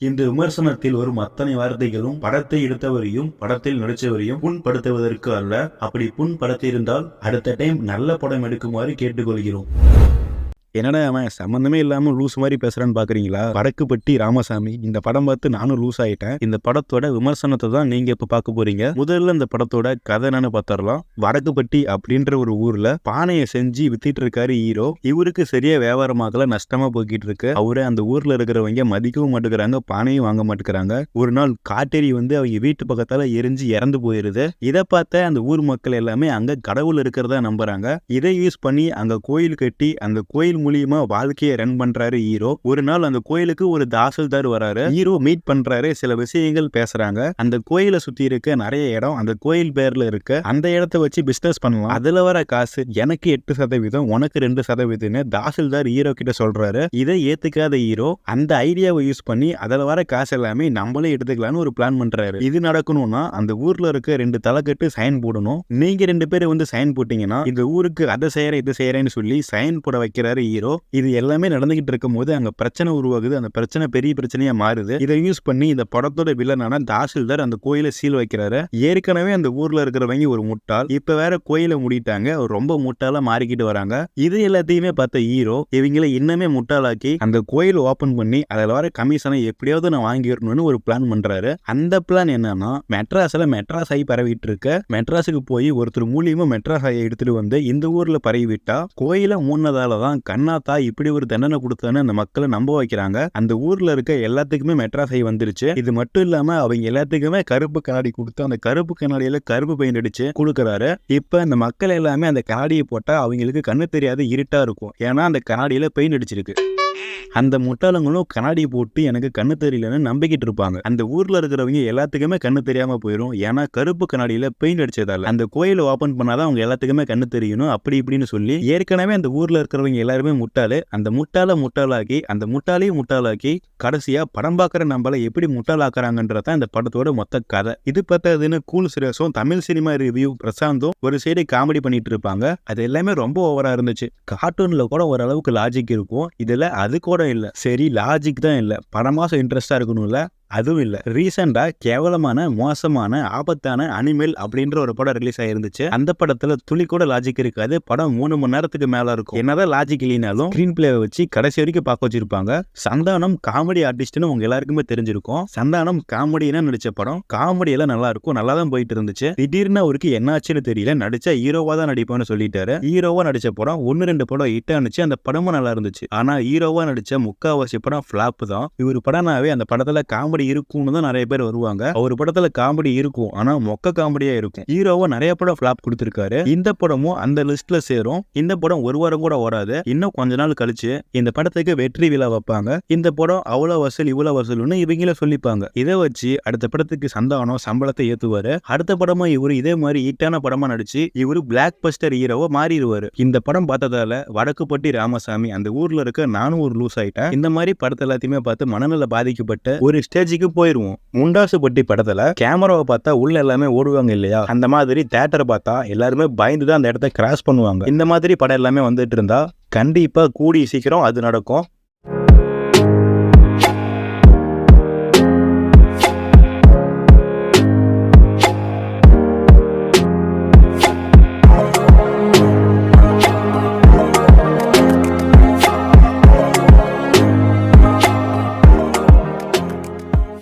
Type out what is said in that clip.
இந்த விமர்சனத்தில் வரும் அத்தனை வார்த்தைகளும் படத்தை எடுத்தவரையும் படத்தில் நடித்தவரையும் புண்படுத்துவதற்கு அல்ல. அப்படி புண்படுத்தியிருந்தால் அடுத்த டைம் நல்ல படம் எடுக்குமாறு கேட்டுக்கொள்கிறோம். என்னடா அவன்? சம்மந்தமே இல்லாம லூஸ் மாதிரி பேசுறான்னு பாக்குறீங்களா? வடக்குப்பட்டி ராமசாமி இந்த படம் பார்த்து நானும் லூஸ் ஆயிட்டேன். இந்த படத்தோட விமர்சனத்தை தான் நீங்க இப்ப பார்க்க போறீங்க. முதல்ல இந்த படத்தோட கதை என்னன்னு பார்த்தரலாம் வடக்குப்பட்டி அப்படின்ற ஒரு ஊர்ல பானையை செஞ்சு வித்திட்டு இருக்காரு ஹீரோ. இவருக்கு சரியா வியாபாரமாகல நஷ்டமா போய்கிட்டு இருக்கு. அவரு அந்த ஊர்ல இருக்கிறவங்க மதிக்கவும் மாட்டேங்கிறாங்க பானையும் வாங்க மாட்டேங்கிறாங்க. ஒரு நாள் காட்டேரி வந்து அவங்க வீட்டு பக்கத்தால எரிஞ்சு இறந்து போயிருது. இதை பார்த்த அந்த ஊர் மக்கள் எல்லாமே அங்க கடவுள் இருக்கிறதா நம்புறாங்க. இதை யூஸ் பண்ணி அங்க கோயில் கட்டி அந்த கோயில் மூலியமா வாழ்க்கையை ரன் பண்றாரு ஹீரோ. ஒரு நாள் அந்த கோயிலுக்கு ஒரு தாசில்தார் வராரு. ஹீரோ மீட் பண்றாரு சில விஷயங்கள் பேசுறாங்க. அந்த கோயிலை சுத்தி இருக்க நிறைய இடம் அந்த கோயில் பேர்ல இருக்க. அந்த இடத்த வச்சு பிசினஸ் பண்ணலாம். அதுல வர காசு எனக்கு எட்டு சதவீதம் உனக்கு ரெண்டு சதவீதம்னு தாசில்தார் ஹீரோ கிட்ட சொல்றாரு. இதை ஏத்துக்காத ஹீரோ அந்த ஐடியாவை யூஸ் பண்ணி அதுல வர காசு எல்லாமே நம்மளே எடுத்துக்கலாம்னு ஒரு பிளான் பண்றாரு. இது நடக்கணும்னா அந்த ஊர்ல இருக்க ரெண்டு தலைக்கட்டு சைன் போடணும். நீங்க ரெண்டு பேரும் வந்து சைன் போட்டீங்கன்னா இந்த ஊருக்கு அதை செய்யற இதை செய்யறேன்னு சொல்லி சைன் போட வைக்கிறாரு ஹீரோ இது எல்லாமே நடந்துகிட்டு இருக்கும் போது அங்க பிரச்சனை உருவாகுது. அந்த பிரச்சனை பெரிய பிரச்சனையா மாறுது. இதை யூஸ் பண்ணி இந்த படத்தோட வில்லனான தாசில்தார் அந்த கோயிலை சீல் வைக்கிறாரு. ஏற்கனவே அந்த ஊர்ல இருக்கிறவங்க ஒரு முட்டாள். இப்ப வேற கோயிலை மூடிட்டாங்க. ரொம்ப முட்டாளா மாறிக்கிட்டு வராங்க. இது எல்லாத்தையுமே பார்த்த ஹீரோ இவங்களை இன்னமே முட்டாளாக்கி அந்த கோயில் ஓபன் பண்ணி அதுல வர கமிஷனை எப்படியாவது நான் வாங்கிடணும்னு ஒரு பிளான் பண்றாரு. அந்த பிளான் என்னன்னா மெட்ராஸ்ல மெட்ராஸ் ஆகி பரவிட்டு இருக்க மெட்ராஸுக்கு போய் ஒருத்தர் மூலியமா மெட்ராஸ் ஆகி எடுத்துட்டு வந்து இந்த ஊர்ல பரவி விட்டா கோயிலை மூணதால தான் கண்ணாத்தா இப்படி ஒரு தண்டனை கொடுத்தான்னு அந்த மக்களை நம்ப வைக்கிறாங்க. அந்த ஊர்ல இருக்க எல்லாத்துக்குமே மெட்ராஸை வந்துருச்சு. இது மட்டும் இல்லாம அவங்க எல்லாத்துக்குமே கருப்பு கண்ணாடி கொடுத்து அந்த கருப்பு கண்ணாடியில கருப்பு பெயிண்ட் அடிச்சு கொடுக்குறாரு. இப்ப அந்த மக்கள் எல்லாமே அந்த கண்ணாடியை போட்டா அவங்களுக்கு கண்ணு தெரியாத இருட்டா இருக்கும். ஏன்னா அந்த கண்ணாடியில பெயிண்ட் அடிச்சிருக்கு. அந்த முட்டாளங்களும் கண்ணாடி போட்டு எனக்கு கண்ணு தெரியலன்னு நம்பிக்கிட்டு இருப்பாங்க. அந்த ஊர்ல இருக்கிறவங்க எல்லாத்துக்குமே கண்ணு தெரியாம போயிடும் ஏன்னா கருப்பு கண்ணாடியில பெயிண்ட் அடிச்சதால. அந்த கோயிலை ஓபன் பண்ணாதான் அவங்க எல்லாத்துக்குமே கண்ணு தெரியணும். அப்படி இப்படின்னு சொல்லி ஏற்கனவே அந்த ஊர்ல இருக்கிறவங்க எல்லாருமே முட்டாளு. அந்த முட்டாள முட்டாளாக்கி அந்த முட்டாளையும் முட்டாளாக்கி கடைசியா படம் பார்க்குற நம்மள எப்படி முட்டாளாக்குறாங்கன்றதான் இந்த படத்தோட மொத்த கதை. இது பார்த்ததுன்னு கூல் சுரேஷும் தமிழ் சினிமா ரிவ்யூ பிரசாந்தும் ஒரு சைடு காமெடி பண்ணிட்டு இருப்பாங்க. அது எல்லாமே ரொம்ப ஓவரா இருந்துச்சு. கார்ட்டூன்ல கூட ஓரளவுக்கு லாஜிக் இருக்கும். இதுல அதுக்கு லாஜிக்கோட இல்லை. சரி லாஜிக் தான் இல்லை. படமாசம் இன்ட்ரெஸ்ட்டாக இருக்கணும்ல. அதுவும் இல்லை. ரீசெண்டாக கேவலமான மோசமான ஆபத்தான அனிமல் அப்படின்ற ஒரு படம் ரிலீஸ் ஆயிருந்துச்சு. அந்த படத்துல துளி கூட லாஜிக் இருக்காது. படம் மூணு மணி நேரத்துக்கு மேல இருக்கும். என்னதான் லாஜிக் இல்லைனாலும் ஸ்க்ரீன் பிளேவை வச்சு கடைசி வரைக்கும் பார்க்க வச்சிருப்பாங்க. சந்தானம் காமெடி ஆர்டிஸ்ட்னு உங்க எல்லாருக்குமே தெரிஞ்சிருக்கும். சந்தானம் காமெடினா நடிச்ச படம் காமெடி எல்லாம் நல்லா இருக்கும். நல்லா தான் போயிட்டு இருந்துச்சு. திடீர்னு அவருக்கு என்னாச்சுன்னு தெரியல. நடிச்சா ஹீரோவா தான் நடிப்பேன்னு சொல்லிட்டாரு. ஹீரோவா நடிச்ச படம் ஒன்னு ரெண்டு படம் ஹிட் ஆனிச்சு அந்த படமும் நல்லா இருந்துச்சு. ஆனா ஹீரோவா நடிச்ச முக்காவாசி படம் ஃபிளாப் தான். இவர் படம்னாவே அந்த படத்துல காமெடி இருக்கும்னு தான் நிறைய பேர் வருவாங்க. அவர் படத்துல காமெடி இருக்கும். ஆனா மொக்க காமெடியா இருக்கும். ஹீரோவா நிறைய படம் ஃபிளாப் கொடுத்திருக்காரு. இந்த படமும் அந்த லிஸ்ட்ல சேரும். இந்த படம் ஒரு வாரம் கூட வராது இன்னும் கொஞ்ச நாள் கழிச்சு இந்த படத்துக்கு வெற்றி விழா வைப்பாங்க. இந்த படம் அவ்வளவு வசூல் இவ்வளவு வசூல்னு இவங்கள சொல்லிப்பாங்க. இதை வச்சு அடுத்த படத்துக்கு சந்தானம் சம்பளத்தை ஏத்துவாரு. அடுத்த படமா இவரு இதே மாதிரி ஹிட்டான படமா நடிச்சு இவரு பிளாக் பஸ்டர் ஹீரோவா மாறிடுவாரு. இந்த படம் பார்த்ததால வடக்குப்பட்டி ராமசாமி அந்த ஊர்ல இருக்க நானும் ஒரு லூஸ் ஆயிட்டேன். இந்த மாதிரி படத்தை எல்லாத்தையுமே பார்த்து மனநல பாதிக்கப்பட்ட ஒரு ஸ்டேஜ் ஸ்டேஜுக்கு போயிருவோம். முண்டாசுப்பட்டி படத்துல கேமராவை பார்த்தா உள்ள எல்லாமே ஓடுவாங்க இல்லையா? அந்த மாதிரி தேட்டரை பார்த்தா எல்லாருமே பயந்து தான் அந்த இடத்த கிராஸ் பண்ணுவாங்க. இந்த மாதிரி படம் எல்லாமே வந்துட்டு இருந்தா கண்டிப்பா கூடிய சீக்கிரம் அது நடக்கும்.